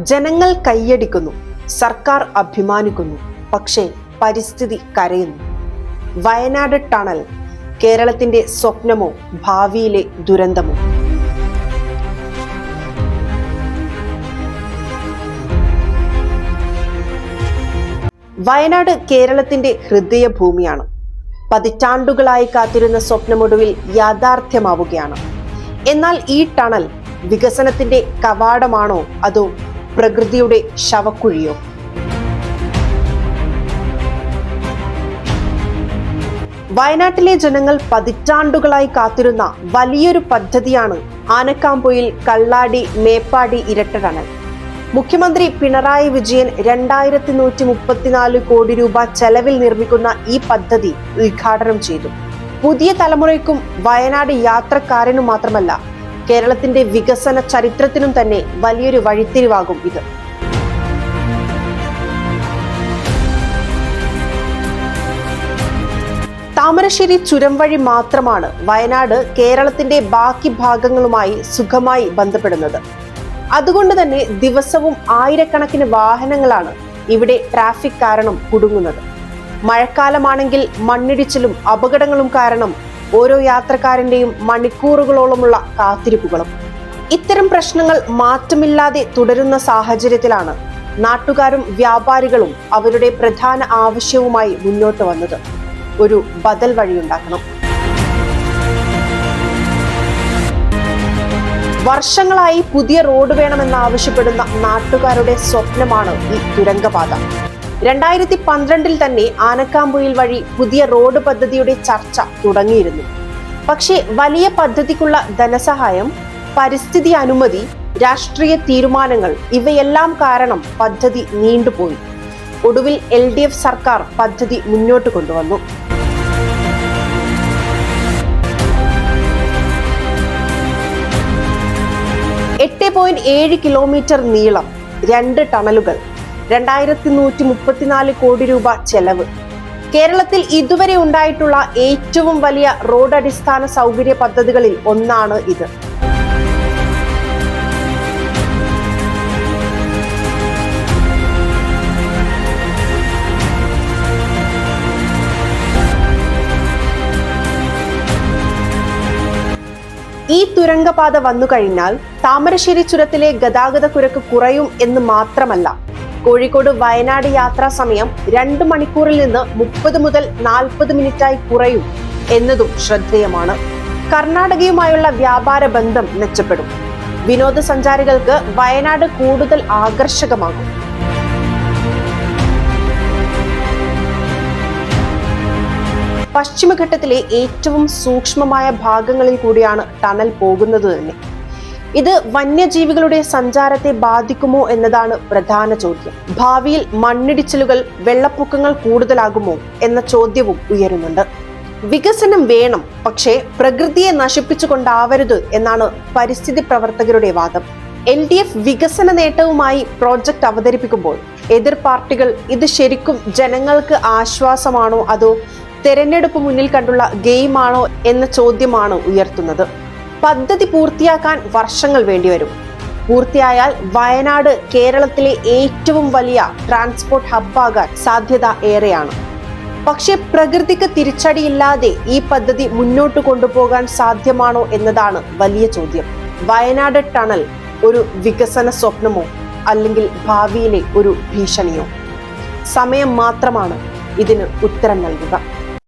ജനങ്ങൾ കൈയടിക്കുന്നു സർക്കാർ അഭിമാനിക്കുന്നു പക്ഷേ പരിസ്ഥിതി കരയുന്നു. വയനാട് ടണൽ കേരളത്തിന്റെ സ്വപ്നമോ ഭാവിയിലെ ദുരന്തമോ? വയനാട് കേരളത്തിന്റെ ഹൃദയഭൂമിയാണ്. പതിറ്റാണ്ടുകളായി കാത്തിരുന്ന സ്വപ്നമൊടുവിൽ യാഥാർത്ഥ്യമാവുകയാണ്. എന്നാൽ ഈ ടണൽ വികസനത്തിന്റെ കവാടമാണോ അതോ പ്രകൃതിയുടെ ശവക്കുഴിയോ? വയനാട്ടിലെ ജനങ്ങൾ പതിറ്റാണ്ടുകളായി കാത്തിരുന്ന വലിയൊരു പദ്ധതിയാണ് ആനക്കാമ്പൊയിൽ കള്ളാടി മേപ്പാടി ഇരട്ടടണൽ മുഖ്യമന്ത്രി പിണറായി വിജയൻ രണ്ടായിരത്തി നൂറ്റി മുപ്പത്തിനാല് കോടി രൂപ ചെലവിൽ നിർമ്മിക്കുന്ന ഈ പദ്ധതി ഉദ്ഘാടനം ചെയ്തു. പുതിയ തലമുറയ്ക്കും വയനാട് യാത്രക്കാരനും മാത്രമല്ല കേരളത്തിന്റെ വികസന ചരിത്രത്തിനും തന്നെ വലിയൊരു വഴിത്തിരിവാകും ഇത്. താമരശ്ശേരി ചുരം വഴി മാത്രമാണ് വയനാട് കേരളത്തിന്റെ ബാക്കി ഭാഗങ്ങളുമായി സുഖമായി ബന്ധപ്പെടുന്നത്. അതുകൊണ്ട് തന്നെ ദിവസവും ആയിരക്കണക്കിന് വാഹനങ്ങളാണ് ഇവിടെ ട്രാഫിക് കാരണം കുടുങ്ങുന്നത്. മഴക്കാലമാണെങ്കിൽ മണ്ണിടിച്ചിലും അപകടങ്ങളും കാരണം ഓരോ യാത്രക്കാരന്റെയും മണിക്കൂറുകളോളമുള്ള കാത്തിരിപ്പുകളും. ഇത്തരം പ്രശ്നങ്ങൾ മാറ്റമില്ലാതെ തുടരുന്ന സാഹചര്യത്തിലാണ് നാട്ടുകാരും വ്യാപാരികളും അവരുടെ പ്രധാന ആവശ്യവുമായി മുന്നോട്ട് വന്നത്. ഒരു ബദൽ വഴിയുണ്ടാക്കണം. വർഷങ്ങളായി പുതിയ റോഡ് വേണമെന്നാവശ്യപ്പെടുന്ന നാട്ടുകാരുടെ സ്വപ്നമാണ് ഈ തുരങ്കപാത രണ്ടായിരത്തി പന്ത്രണ്ടിൽ തന്നെ ആനക്കാമ്പുയിൽ വഴി പുതിയ റോഡ് പദ്ധതിയുടെ ചർച്ച തുടങ്ങിയിരുന്നു. പക്ഷേ വലിയ പദ്ധതിക്കുള്ള ധനസഹായം പരിസ്ഥിതി അനുമതി രാഷ്ട്രീയ തീരുമാനങ്ങൾ ഇവയെല്ലാം കാരണം പദ്ധതി നീണ്ടുപോയി. ഒടുവിൽ എൽ ഡി എഫ് സർക്കാർ പദ്ധതി മുന്നോട്ട് കൊണ്ടുവന്നു. എട്ട് പോയിന്റ് ഏഴ് കിലോമീറ്റർ നീളം രണ്ട് ടണലുകൾ രണ്ടായിരത്തി നൂറ്റി മുപ്പത്തിനാല് കോടി രൂപ ചെലവ്. കേരളത്തിൽ ഇതുവരെ ഉണ്ടായിട്ടുള്ള ഏറ്റവും വലിയ റോഡ് അടിസ്ഥാന സൗകര്യ പദ്ധതികളിൽ ഒന്നാണ് ഇത്. ഈ തുരങ്കപാത വന്നു കഴിഞ്ഞാൽ താമരശ്ശേരി ചുരത്തിലെ ഗതാഗത കുരക്ക് കുറയും എന്ന് മാത്രമല്ല കോഴിക്കോട് വയനാട് യാത്രാ സമയം രണ്ട് മണിക്കൂറിൽ നിന്ന് മുപ്പത് മുതൽ നാൽപ്പത് മിനിറ്റായി കുറയും എന്നതും ശ്രദ്ധേയമാണ്. കർണാടകയുമായുള്ള വ്യാപാര ബന്ധം മെച്ചപ്പെടും. വിനോദസഞ്ചാരികൾക്ക് വയനാട് കൂടുതൽ ആകർഷകമാകും. പശ്ചിമഘട്ടത്തിലെ ഏറ്റവും സൂക്ഷ്മമായ ഭാഗങ്ങളിൽ കൂടിയാണ് ടണൽ പോകുന്നത് തന്നെ. ഇത് വന്യജീവികളുടെ സഞ്ചാരത്തെ ബാധിക്കുമോ എന്നതാണ് പ്രധാന ചോദ്യം. ഭാവിയിൽ മണ്ണിടിച്ചിലുകൾ വെള്ളപ്പൊക്കങ്ങൾ കൂടുതലാകുമോ എന്ന ചോദ്യവും ഉയരുന്നുണ്ട്. വികസനം വേണം പക്ഷേ പ്രകൃതിയെ നശിപ്പിച്ചുകൊണ്ടാവരുത് എന്നാണ് പരിസ്ഥിതി പ്രവർത്തകരുടെ വാദം. എൽ ഡി എഫ് വികസന നേട്ടവുമായി പ്രോജക്റ്റ് അവതരിപ്പിക്കുമ്പോൾ എതിർ പാർട്ടികൾ ഇത് ശരിക്കും ജനങ്ങൾക്ക് ആശ്വാസമാണോ അതോ തെരഞ്ഞെടുപ്പ് മുന്നിൽ കണ്ടുള്ള ഗെയിമാണോ എന്ന ചോദ്യമാണ് ഉയർത്തുന്നത്. പദ്ധതി പൂർത്തിയാക്കാൻ വർഷങ്ങൾ വേണ്ടിവരും. പൂർത്തിയായാൽ വയനാട് കേരളത്തിലെ ഏറ്റവും വലിയ ട്രാൻസ്പോർട്ട് ഹബ്ബാകാൻ സാധ്യത ഏറെയാണ്. പക്ഷേ പ്രകൃതിക്ക് തിരിച്ചടിയില്ലാതെ ഈ പദ്ധതി മുന്നോട്ട് കൊണ്ടുപോകാൻ സാധ്യമാണോ എന്നതാണ് വലിയ ചോദ്യം. വയനാട് ടണൽ ഒരു വികസന സ്വപ്നമോ അല്ലെങ്കിൽ ഭാവിയിലെ ഒരു ഭീഷണിയോ? സമയം മാത്രമാണ് ഇതിന് ഉത്തരം നൽകുക.